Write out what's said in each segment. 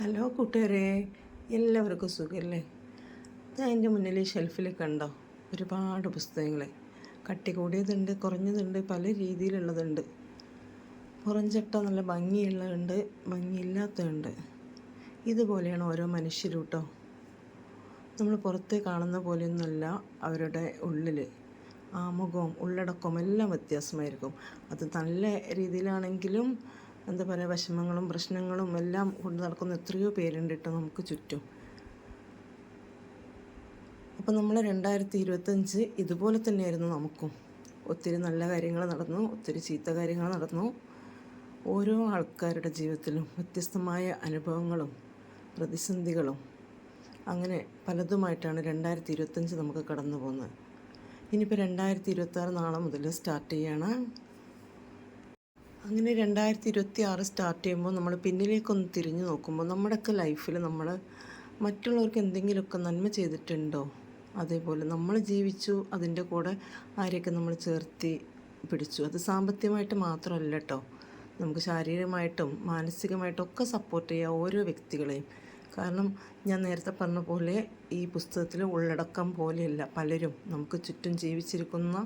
Hello കൂട്ടുകാരെ എല്ലാവർക്കും സുഖമല്ലേ ഞാൻ എന്റെ മുന്നിൽ ഷെൽഫിൽ കണ്ടോ ഒരുപാട് പുസ്തകങ്ങൾ. കട്ടി കൂടിയതുണ്ട് കുറഞ്ഞതുണ്ട് പല രീതിയിലുള്ളതുണ്ട്. പുറഞ്ചട്ട നല്ല ഭംഗിയുള്ളതുണ്ട് ഭംഗിയില്ലാത്തതുണ്ട്. ഇതുപോലെയാണ് ഓരോ മനുഷ്യരും കേട്ടോ നമ്മൾ പുറത്തെ കാണുന്ന പോലെയൊന്നുമല്ല അവരുടെ ഉള്ളിൽ ആമുഖവും ഉള്ളടക്കവും എല്ലാം വ്യത്യാസമായിരിക്കും. അത് നല്ല രീതിയിലാണെങ്കിലും എന്താ പറയുക വിഷമങ്ങളും പ്രശ്നങ്ങളും എല്ലാം കൊണ്ട് നടക്കുന്ന എത്രയോ പേരുണ്ട് കേട്ടോ നമുക്ക് ചുറ്റും. അപ്പോൾ നമ്മൾ രണ്ടായിരത്തി ഇരുപത്തഞ്ച് ഇതുപോലെ തന്നെയായിരുന്നു നമുക്കും. ഒത്തിരി നല്ല കാര്യങ്ങൾ നടന്നു ഒത്തിരി ചീത്ത കാര്യങ്ങൾ നടന്നു. ഓരോ ആൾക്കാരുടെ ജീവിതത്തിലും വ്യത്യസ്തമായ അനുഭവങ്ങളും പ്രതിസന്ധികളും അങ്ങനെ പലതുമായിട്ടാണ് രണ്ടായിരത്തി ഇരുപത്തഞ്ച് നമുക്ക് കടന്നു പോകുന്നത് ഇനിയിപ്പോൾ രണ്ടായിരത്തി ഇരുപത്താറ് നാളെ മുതൽ സ്റ്റാർട്ട് ചെയ്യാണ്. അങ്ങനെ രണ്ടായിരത്തി ഇരുപത്തി ആറ് സ്റ്റാർട്ട് ചെയ്യുമ്പോൾ നമ്മൾ പിന്നിലേക്കൊന്ന് തിരിഞ്ഞു നോക്കുമ്പോൾ നമ്മുടെയൊക്കെ ലൈഫിൽ നമ്മൾ മറ്റുള്ളവർക്ക് എന്തെങ്കിലുമൊക്കെ നന്മ ചെയ്തിട്ടുണ്ടോ? അതേപോലെ നമ്മൾ ജീവിച്ചു അതിന്റെ കൂടെ ആരെയൊക്കെ നമ്മൾ ചേർത്തി പിടിച്ചു. അത് സാമ്പത്തികമായിട്ട് മാത്രമല്ല കേട്ടോ നമുക്ക് ശാരീരികമായിട്ടും മാനസികമായിട്ടും ഒക്കെ സപ്പോർട്ട് ചെയ്യുക ഓരോ വ്യക്തികളെയും. കാരണം ഞാൻ നേരത്തെ പറഞ്ഞ പോലെ ഈ പുസ്തകത്തിൽ ഉള്ളടക്കം പോലെയല്ല പലരും. നമുക്ക് ചുറ്റും ജീവിച്ചിരിക്കുന്ന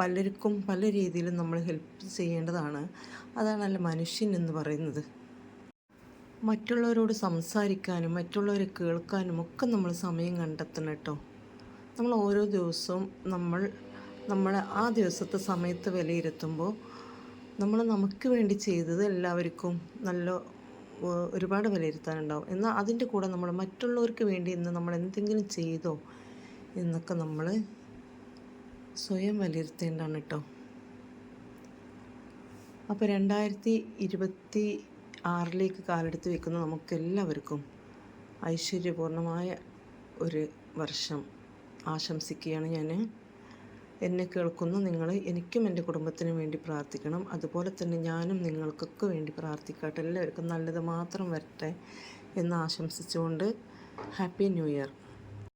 പലർക്കും പല രീതിയിലും നമ്മൾ ഹെൽപ്പ് ചെയ്യേണ്ടതാണ്. അതാണല്ല മനുഷ്യൻ എന്ന് പറയുന്നത്. മറ്റുള്ളവരോട് സംസാരിക്കാനും മറ്റുള്ളവരെ കേൾക്കാനും ഒക്കെ നമ്മൾ സമയം കണ്ടെത്തണം കേട്ടോ. നമ്മൾ ഓരോ ദിവസവും നമ്മൾ നമ്മൾ ആ ദിവസത്തെ സമയത്ത് വിലയിരുത്തുമ്പോൾ നമ്മൾ നമുക്ക് വേണ്ടി ചെയ്തത് എല്ലാവർക്കും നല്ല ഒരുപാട് വിലയിരുത്താനുണ്ടാവും. എന്നാൽ അതിന്റെ കൂടെ നമ്മൾ മറ്റുള്ളവർക്ക് വേണ്ടി ഇന്ന് നമ്മൾ എന്തെങ്കിലും ചെയ്തോ എന്നൊക്കെ നമ്മൾ സ്വയം വിലയിരുത്തേണ്ടതാണ് കേട്ടോ അപ്പോൾ രണ്ടായിരത്തി ഇരുപത്തി ആറിലേക്ക് കാലെടുത്ത് വെക്കുന്ന നമുക്കെല്ലാവർക്കും ഐശ്വര്യപൂർണമായ ഒരു വർഷം ആശംസിക്കുകയാണ് ഞാൻ എന്നെ കേൾക്കുന്ന നിങ്ങൾ എനിക്കും എന്റെ കുടുംബത്തിനും വേണ്ടി പ്രാർത്ഥിക്കണം. അതുപോലെ തന്നെ ഞാനും നിങ്ങൾക്കൊക്കെ വേണ്ടി പ്രാർത്ഥിക്കട്ടെ. എല്ലാവർക്കും നല്ലത് മാത്രം വരട്ടെ എന്ന് ആശംസിച്ചുകൊണ്ട് ഹാപ്പി ന്യൂ ഇയർ.